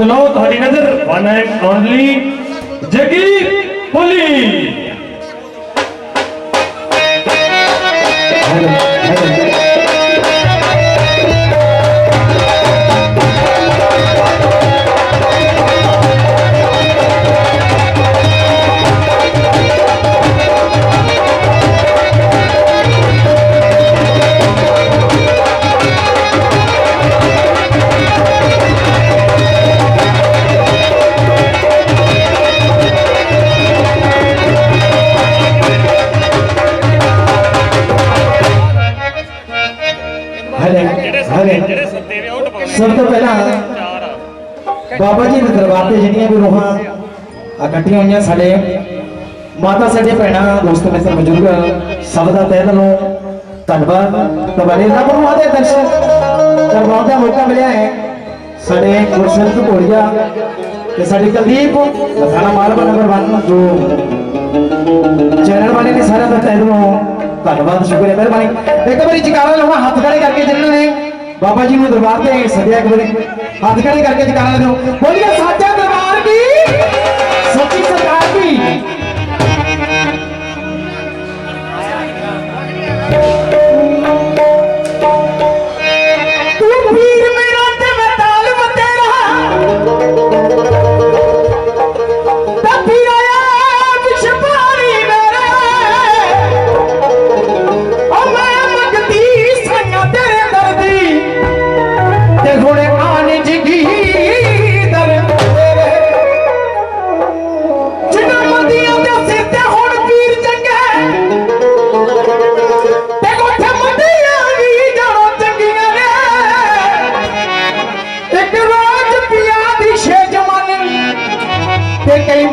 तो लो ਤੁਹਾਡੀ ਨਜ਼ਰ ਵਨ ਐਂਡ ਓਨਲੀ ਜਗੀ ਪੁਲੀ ਹਲੇ ਇਕੱਠੀਆਂ ਹੋਈਆਂ ਸਾਡੇ ਮਾਤਾ ਸਾਡੇ ਭੈਣਾਂ, ਦੋਸਤੋ ਮਿੱਤਰ, ਬਜ਼ੁਰਗ, ਸਭ ਦਾ ਤਹਿ ਦਿਲੋਂ ਧੰਨਵਾਦ। ਤੁਹਾਡੇ ਰੱਬ ਨੂੰ ਆਦੇ ਦਰਸ਼ਨ ਕਰਵਾਉਣ ਦਾ ਮੌਕਾ ਮਿਲਿਆ ਹੈ। ਸਾਡੇ ਗੁਰਸੰਤ ਭੋੜੀਆ ਤੇ ਸਾਡੇ ਕੁਲਦੀਪ ਲਖਾਣਾ ਮਾਲਵਾ ਨੰਬਰ 1 ਜੋ ਚੈਨਲ ਵਾਲੇ ਨੇ ਸਾਰਿਆਂ ਦਾ ਤਹਿ ਦਿਲੋਂ ਧੰਨਵਾਦ, ਸ਼ੁਕਰੀਆ, ਮਿਹਰਬਾਨੀ। ਇੱਕ ਵਾਰੀ ਜਕਾਰਾ ਲਾਉਣਾ, ਹੱਥ ਖੜੇ ਕਰਕੇ ਜਿਨ੍ਹਾਂ ਨੇ ਬਾਬਾ ਜੀ ਨੂੰ ਦਰਬਾਰ ਤੇ ਸੱਦਿਆ ਇੱਕ ਵਾਰੀ। ਹੱਥ ਖੜੇ ਕਰਕੇ ਜਕਾਰਾ ਦਿਓ। ਬੋਲੀਏ, ਸਾਚਾ ਦਰਬਾਰ ਕੀ? ਸੱਚੀ ਸਰਕਾਰ ਕੀ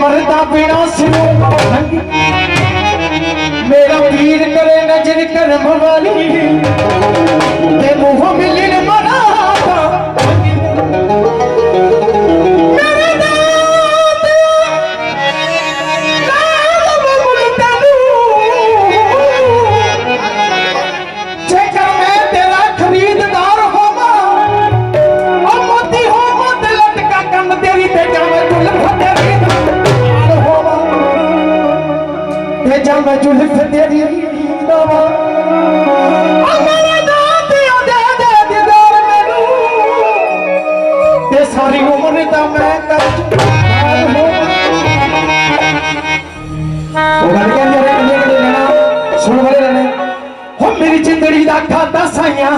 ਤੇ ਕਈ ਮਰਦਾ ਲੰਗੀ ਮੇਰਾ ਵੀਰ ਕਰੇ ਨਜ਼ਰ ਕਰਮ ਵਾਲੀ। ਤੇ ਮੂੰਹ ਮਿਲਣ ਤੇ ਦੀਦਾਰ ਮੈਨੂੰ। ਤੇ ਸਾਰੀ ਉਮਰ ਦਾ ਮੈਂ ਕਰ ਉਹ ਗੱਲ ਕਹਿੰਦੇ ਰਹੇ ਕਿੰਨੇ ਕਿੰਨੇ ਲੈਣਾ ਸੁਣ ਵਾਲੇ ਲੈਣੇ। ਹੋ ਮੇਰੀ ਜ਼ਿੰਦਗੀ ਦਾ ਖਾਤਾ ਸਾਈਆਂ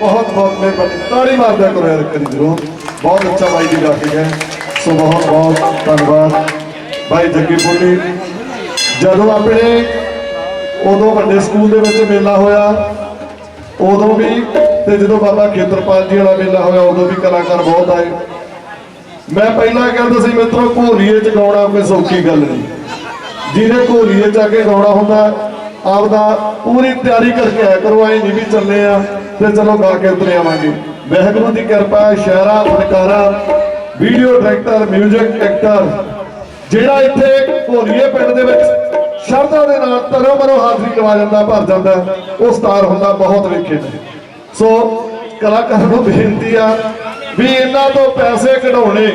ਬਹੁਤ ਬਹੁਤ ਮੇਰੇ ਮਾਰਦਾ ਕਰੋ ਯਾਰ ਕਰੀ ਜ਼ਰੂਰ। ਬਹੁਤ ਅੱਛਾ ਬਾਈ ਦੀ ਗਾ ਕੇ ਗਏ ਸੋ ਬਹੁਤ ਬਹੁਤ ਧੰਨਵਾਦ। ਬਾਈ ਜੱਗੀ ਪੁੱਲੀ ਜਦੋਂ ਆਪਣੇ ਉਦੋਂ ਵੱਡੇ ਸਕੂਲ ਦੇ ਵਿੱਚ ਮੇਲਾ ਹੋਇਆ, ਉਦੋਂ ਵੀ ਤੇ ਜਦੋਂ ਬਾਬਾ ਖੇਤਰਪਾਲ ਜੀ ਵਾਲਾ ਮੇਲਾ ਹੋਇਆ, ਉਦੋਂ ਵੀ ਕਲਾਕਾਰ ਬਹੁਤ ਆਏ। ਮੈਂ ਪਹਿਲਾਂ ਕਹਿੰਦਾ ਸੀ, ਮਿੱਤਰੋ, ਘੋਲੀਏ ਚ ਗਾਉਣਾ ਕੋਈ ਸੌਖੀ ਗੱਲ ਨਹੀਂ। ਜਿਹਨੇ ਘੋਲੀਏ ਚ ਆ ਕੇ ਗਾਉਣਾ ਹੁੰਦਾ, ਆਪਦਾ ਪੂਰੀ ਤਿਆਰੀ ਕਰਕੇ ਆਇਆ ਕਰੋ, ਐ ਨਹੀਂ ਵੀ ਚੱਲੇ ਆ। ਤੇ ਚਲੋ ਗਾ ਕੇ ਉਤਰੇ ਆਵਾਂਗੇ। ਵਾਹਿਗੁਰੂ ਦੀ ਕਿਰਪਾ ਹੈ, ਸ਼ਾਇਰਾ ਫਨਕਾਰਾ ਵੀਡੀਓ ਡਾਇਰੈਕਟਰ 뮤직 ਐਕਟਰ ਜਿਹੜਾ ਇੱਥੇ ਭੋਲੀਏ ਪਿੰਡ ਦੇ ਵਿੱਚ ਸ਼ਰਧਾ ਦੇ ਨਾਲ ਤਰੋ ਮਰੋ ਹਾਜ਼ਰੀ ਲਵਾ ਜਾਂਦਾ ਭਰ ਜਾਂਦਾ ਉਹ ਸਟਾਰ ਹੁੰਦਾ ਬਹੁਤ ਵੇਖੇ ਨੇ। ਸੋ ਕਲਾਕਾਰ ਨੂੰ ਬੇਨਤੀ ਆ ਵੀ ਇਹਨਾਂ ਤੋਂ ਪੈਸੇ ਕਢਾਉਣੇ।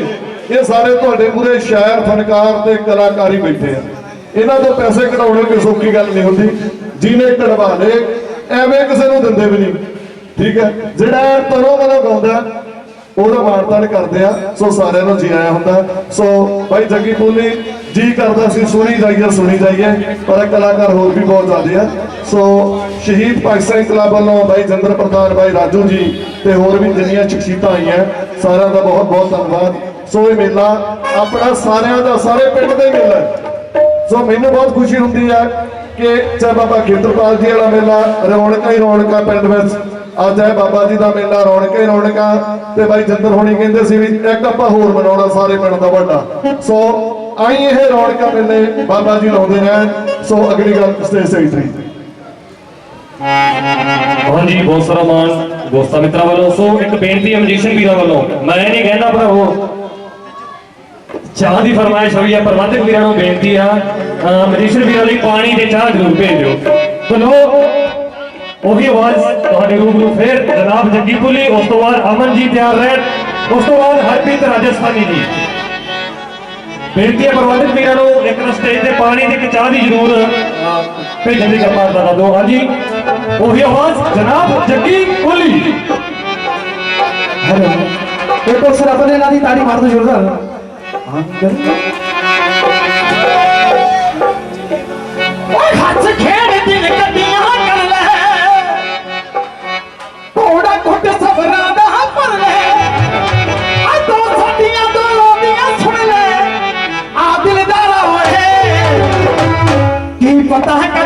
ਇਹ ਸਾਰੇ ਤੁਹਾਡੇ ਪੂਰੇ ਸ਼ਾਇਰ ਫਨਕਾਰ ਤੇ ਕਲਾਕਾਰੀ ਬੈਠੇ ਆ। ਇਹਨਾਂ ਤੋਂ ਪੈਸੇ ਕਢਾਉਣੇ ਕੋਈ ਸੌਖੀ ਗੱਲ ਨਹੀਂ ਹੁੰਦੀ। ਜਿਹਨੇ ਕਢਵਾ ਲਏ ਐਵੇਂ ਕਿਸੇ ਨੂੰ ਦਿੰਦੇ ਵੀ ਨਹੀਂ। ਠੀਕ ਹੈ? ਜਿਹੜਾ ਤਰੋ ਮਰੋ ਗਾਉਂਦਾ ਉਹਦਾ ਮਾਨਤਾਨ ਕਰਦੇ ਆ, ਸੋ ਸਾਰਿਆਂ ਨੂੰ ਜੀ ਆਇਆ ਹੁੰਦਾ ਸੋ ਭਾਈ ਜੱਗੀ ਬੋਲੀ ਜੀ ਕਰਦਾ ਸੀ, ਸੁਣੀ ਜਾਈਏ ਸੁਣੀ ਜਾਈਏ, ਪਰ ਕਲਾਕਾਰ ਹੋਰ ਵੀ ਬਹੁਤ ਜ਼ਿਆਦੇ ਆ। ਸੋ ਸ਼ਹੀਦ ਪਾਕਿਸਤਾਨ ਕਲੱਬ ਵੱਲੋਂ ਭਾਈ ਜੰਦਰ ਪ੍ਰਧਾਨ ਭਾਈ ਰਾਜੂ ਜੀ ਤੇ ਹੋਰ ਵੀ ਜਿੰਨੀਆਂ ਸ਼ਖਸੀਅਤਾਂ ਆਈਆਂ, ਸਾਰਿਆਂ ਦਾ ਬਹੁਤ ਬਹੁਤ ਧੰਨਵਾਦ। ਸੋ ਇਹ ਮੇਲਾ ਆਪਣਾ ਸਾਰਿਆਂ ਦਾ, ਸਾਰੇ ਪਿੰਡ ਦਾ ਹੀ ਮੇਲਾ ਹੈ। ਸੋ ਮੈਨੂੰ ਬਹੁਤ ਖੁਸ਼ੀ ਹੁੰਦੀ ਹੈ ਕਿ ਚਾਹੇ ਬਾਬਾ ਖੇਤਰਪਾਲ ਜੀ ਵਾਲਾ ਮੇਲਾ ਰੌਣਕਾਂ ਹੀ ਰੌਣਕਾਂ ਪਿੰਡ ਵਿੱਚ ਅੱਜ ਹੈ ਬਾਬਾ ਜੀ ਦਾ ਮੇਲਾ, ਰੌਣਕਾਂ ਰੌਣਕਾਂ ਤੇ ਬਾਈ ਜਿੰਦਰ ਹੋਣੀ ਕਹਿੰਦੇ ਸੀ ਵੀ ਇੱਕ ਆਪਾਂ ਹੋਰ ਮਨਾਉਣਾ ਸਾਰੇ ਪਿੰਡ ਦਾ ਵੱਡਾ। ਸੋ ਆਈ ਇਹ ਰੌਣਕਾਂ ਮੇਲੇ ਬਾਬਾ ਜੀ ਲਾਉਂਦੇ ਰਹਿਣ ਸੋ ਅਗਲੀ ਗੱਲ ਸਟੇਜ ਸੈਕਟਰੀ ਹਾਂਜੀ ਬਹੁਤ ਸਾਰਾ ਮਾਨ ਦੋਸਤਾਂ ਮਿੱਤਰਾਂ ਵੱਲੋਂ। ਸੋ ਇੱਕ ਬੇਨਤੀ ਹੈ ਮਜੀਸ਼ੀਅਨ ਵੀਰਾਂ ਵੱਲੋਂ। ਮੈਂ ਇਹ ਨਹੀਂ ਕਹਿੰਦਾ ਭਰਾਵੋ ਚਾਹ ਦੀ ਫਰਮਾਇਸ਼ ਹੋਈ ਹੈ, ਪ੍ਰਬੰਧਕ ਵੀਰਾਂ ਨੂੰ ਬੇਨਤੀ ਆ। ਮਜੀਸ਼ੀਅਨ ਵੀਰਾਂ ਲਈ ਪਾਣੀ ਤੇ ਚਾਹ ਜ਼ਰੂਰ ਭੇਜੋ ਬਲੋ ਉਹੀ ਆਵਾਜ਼ ਤੁਹਾਡੇ ਰੂਬਰੂ ਫੇਰ ਜਨਾਬ ਜੱਗੀ ਪੁਲੀ ਉਸ ਤੋਂ ਬਾਅਦ ਅਮਨ ਜੀ ਤਿਆਰ ਰਹਿਣ ਉਸ ਤੋਂ ਬਾਅਦ ਹਰਪ੍ਰੀਤ ਰਾਜਸਥਾਨੀ ਜੀ। ਬੇਨਤੀ ਹੈ ਪ੍ਰਬੰਧਕ ਵੀਰਾਂ ਨੂੰ ਇੱਕ ਸਟੇਜ ਤੇ ਪਾਣੀ ਇੱਕ ਚਾਹ ਦੀ ਜ਼ਰੂਰ ਭੇਜਣ ਦੀ ਕਿਰਪਾਲਤਾ ਕਰ ਦਿਓ ਹਾਂਜੀ ਉਹੀ ਆਵਾਜ਼ ਜਨਾਬ ਜੱਗੀ ਪੁਲੀ। ਹੈਲੋ ਇੱਕ ਵਾਰ ਸਿਰ ਆਪਣੇ ਨਾਲ ਦੀ ਤਾੜੀ ਮਾਰ ਦੋ ਜ਼ੋਰਦਾਰ ਓਏ ਕੀ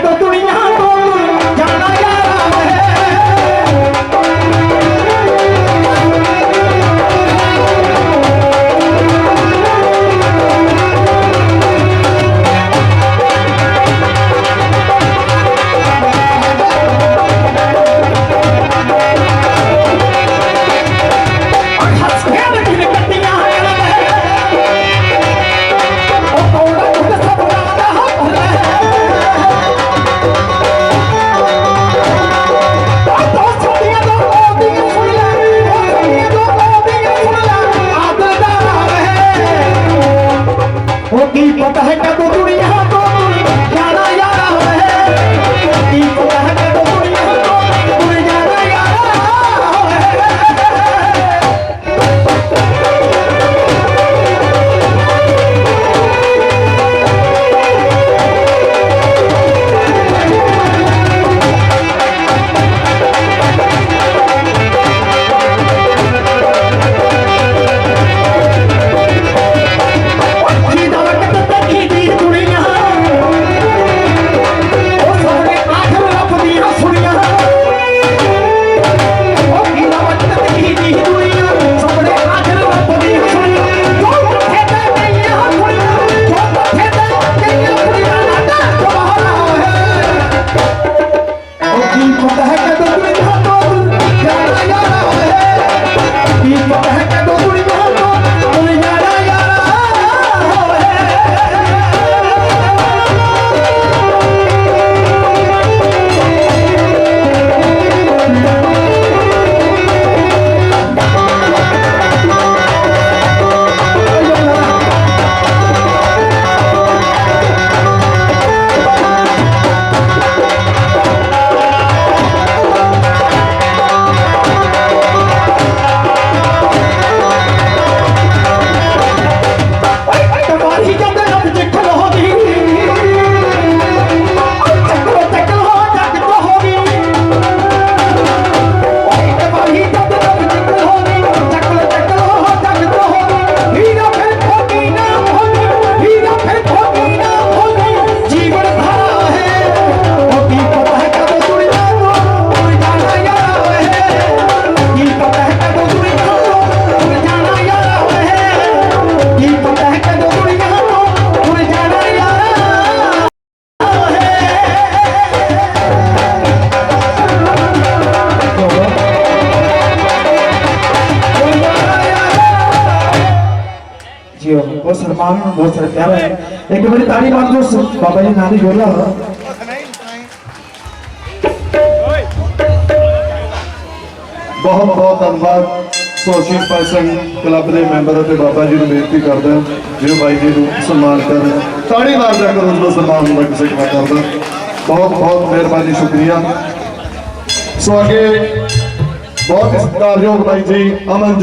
ਸਨਮਾਨ ਬਹੁਤ ਸਾਰੇ ਪਿਆਰਾ ਹੈ ਇੱਕ ਵਾਰੀ ਤਾੜੀ ਮਾਰ ਦਿਓ ਸ- ਬਾਬਾ ਜੀ ਨਾਲ ਹੀ ਬੋਲਾ ਬਹੁਤ ਬਹੁਤ ਧੰਨਵਾਦ ਸੋਸ਼ਲ ਪਰਸਨ ਕਲੱਬ ਦੇ ਮੈਂਬਰ ਅਤੇ ਬਾਬਾ ਜੀ ਨੂੰ ਬੇਨਤੀ ਕਰਦਾ ਜਿਓ ਬਾਈ ਜੀ ਨੂੰ ਸਨਮਾਨ ਕਰਨ ਤਾੜੀ ਮਾਰ ਦਿਆ ਕਰੋ ਜਦੋਂ ਸਨਮਾਨ ਹੁੰਦਾ ਕਿਸੇ ਕਮਾ ਕਰਦਾ ਬਹੁਤ ਬਹੁਤ ਮਿਹਰਬਾਨੀ ਸ਼ੁਕਰੀਆ ਸੋ ਅੱਗੇ ਬਹੁਤ ਸਤਿਕਾਰਯੋਗ ਬਾਈ ਜੀ ਅਮਨ